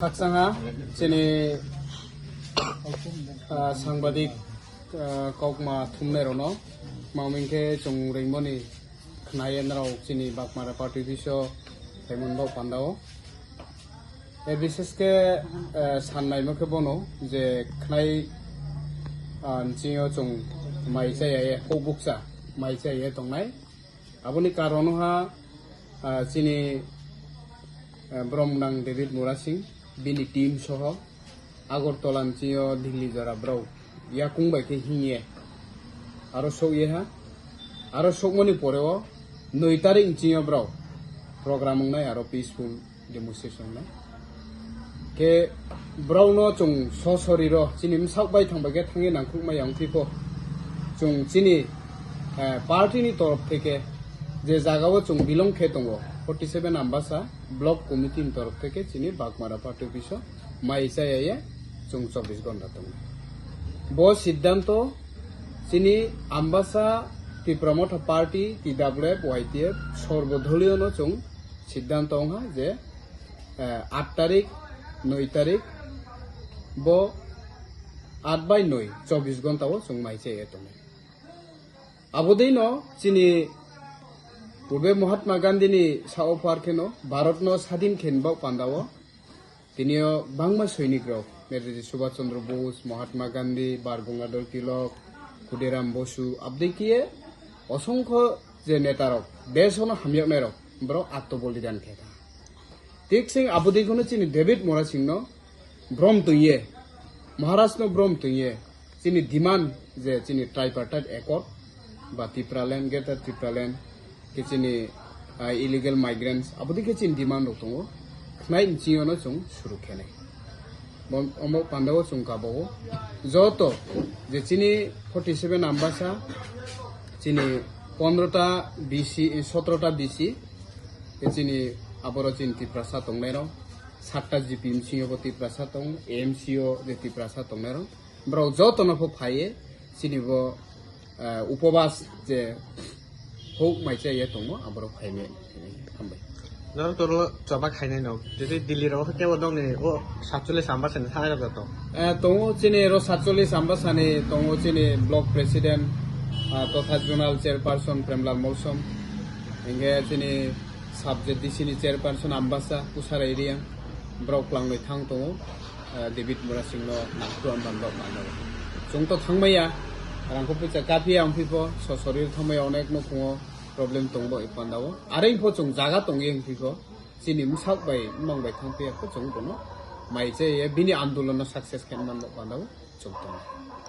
থাকসাঙা চেনে সাংবাদিক ককমা থুমনেরন মাউমিংকে চং রেংবনি চিনি বাকমারা পার্টি বিশ হেমন্ত পান্ডাও এ বিশেষকে সান্নাইমকে বনো, যে খনাই চিও চং মাইচাইয়ে হৌবুকসা মাইচাইয়ে টংনাই আপনি কারণহা চিনি ব্রহ্মদাং ডেভিড মুরা সিং বিনি টিম সহ আগরতলান চিয় দিল্লি জরা ব্রাউ ইয়া কুংবাইকে হিঙে আরও সৌ ইহা আরও সৌমনি পরেও নৈ তারিখ চিয় ব্রাউ প্রোগ্রাম নাই আরও পিসফুল ডেমনস্ট্রেশন নাই ro. Chini msak bai thang ba ge thangi nang khuk ma yang thi chung chini party নি তরফ থেকে যে জায়গাও চুং বিলং খে দো ফর্টি সেভেন আম্বাসা ব্লক কমিটির তরফ থেকে চিনি বাগমারা পার্টি অফিস মাইসাইয়া চুং চব্বিশ ঘণ্টা দো ব সিদ্ধান্ত, চিনি আম্বাসা তি প্রমোট পার্টি তি ডাব্লুএফ এফ সর্বদলীয় চুং সিদ্ধান্ত হা যে আট তারিখ, নয় তারিখ ব আট বাই নয়, চব্বিশ ঘন্টাও চুং মাইসাই দङ আবদেই চিনি পূর্বে মহাত্মা গান্ধীনি সাও পার্কেনো ভারতনো স্বাধীন খেনবাও পান্দাও। তিনিও বাংমা সৈনিক রক নেতাজি সুভাষ চন্দ্র বোস, মহাত্মা গান্ধী বার গঙ্গাধর তিলক ক্ষুদিরাম বসু আবদেকিয়ে অসংখ্য যে নেতারক দেশ হনো হামিয়াকনাই রক ব্র আত্মবলিদান খেতা। ঠিক সিং আবদিখনো চিনি ডেভিড মরা সিংনো ভ্রম তুইয়ে মহারাষ্ট্র ভ্রম তুইয়ে, চিনি ডিমান্ড যে চিনি ট্রাইপার্টাইট একট বা Tipraland greater kitchini illegal migrants abudi kitchin demand rok tongo khnai jingo no chung shuru khene bom omo pandago chung ka bo joto je chini 47 ambasa chini 15 ta bc 17 ta bc chini aboro chin tiprasa tongnai ro সাতটা G P M C of Tiprasa Tang M C অ যে হোক মাইছে ইয়ে দङ আমাৰ Jaime খামবাই ধর তোর চবা খাই নাই নাও যদি দিল্লির অবস্থা কেমন দং নেই ও সাতচল্লিশ আম্বা সানে সাড়ে কত তো চিনে এরো সাতচল্লিশ আম্বা সানে তো চিনে ব্লক প্রেসিডেন্ট তথা জোনাল চেয়ারপারসন প্রেমলাল মৌসুম এঙ্গে চিনে সাবজেক্ট দিছিনি চেয়ারপারসন আম্বাসা কুসার এরিয়া ব্রক লাংবাই থাং তো ডেভিড মুরা সিংহ নাকটু আম্বান থাংবাইয়া मुरा सिंनो नाखुआन बान्दाव मानदाव जोंथ' थांबाया रांखौ फैसा काफि आं फैफो ससरि थांबाय अनेक न खुङो प्रब्लेम दंबो इपान्दाव आरो इफो जों जागा दङ इं फैफो चिनि मुसाक बाय मांबाय थांफैयाखौ जों दङ माइ जे बिनि आन्दोलन साक्सेस खालामनांगौ बान्दाव जों दङ